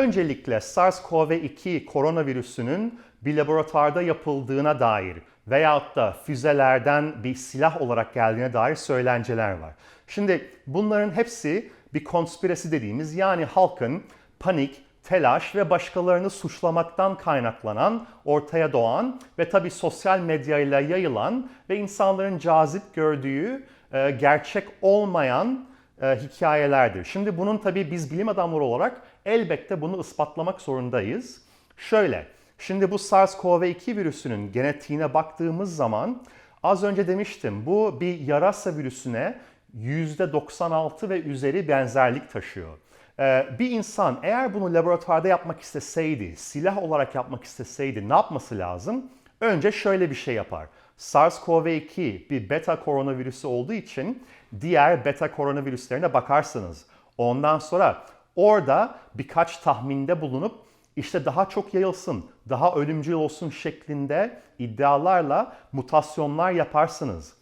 Öncelikle SARS-CoV-2 koronavirüsünün bir laboratuvarda yapıldığına dair veyahut da füzelerden bir silah olarak geldiğine dair söylenceler var. Şimdi bunların hepsi bir konspirasi dediğimiz yani halkın panik, telaş ve başkalarını suçlamaktan kaynaklanan, ortaya doğan ve tabii sosyal medyayla yayılan ve insanların cazip gördüğü e, gerçek olmayan e, hikayelerdir. Şimdi bunun tabii biz bilim adamları olarak elbette bunu ispatlamak zorundayız. Şöyle, şimdi bu SARS-CoV-2 virüsünün genetiğine baktığımız zaman az önce demiştim bu bir yarasa virüsüne %96 ve üzeri benzerlik taşıyor. Ee, bir insan eğer bunu laboratuvarda yapmak isteseydi, silah olarak yapmak isteseydi ne yapması lazım? Önce şöyle bir şey yapar. SARS-CoV-2 bir beta koronavirüsü olduğu için diğer beta koronavirüslerine bakarsınız. Ondan sonra orada birkaç tahminde bulunup işte daha çok yayılsın, daha ölümcül olsun şeklinde iddialarla mutasyonlar yaparsınız.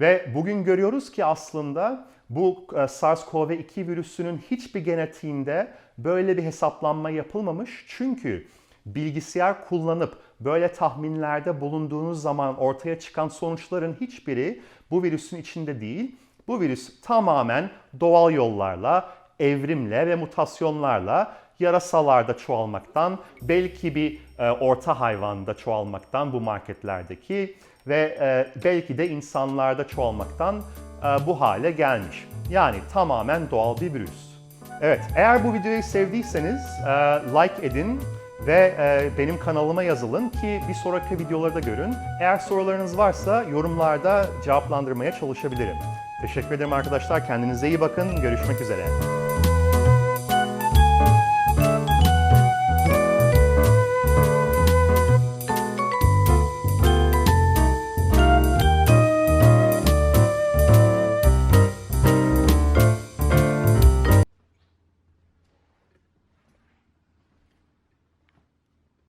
Ve bugün görüyoruz ki aslında bu e, SARS-CoV-2 virüsünün hiçbir genetiğinde böyle bir hesaplanma yapılmamış. Çünkü bilgisayar kullanıp böyle tahminlerde bulunduğunuz zaman ortaya çıkan sonuçların hiçbiri bu virüsün içinde değil. Bu virüs tamamen doğal yollarla, evrimle ve mutasyonlarla yarasalarda çoğalmaktan, belki bir e, orta hayvanda çoğalmaktan bu marketlerdeki ve e, belki de insanlarda çoğalmaktan e, bu hale gelmiş. Yani tamamen doğal bir virüs. Evet, eğer bu videoyu sevdiyseniz e, like edin ve e, benim kanalıma yazılın ki bir sonraki videoları da görün. Eğer sorularınız varsa yorumlarda cevaplandırmaya çalışabilirim. Teşekkür ederim arkadaşlar. Kendinize iyi bakın. Görüşmek üzere.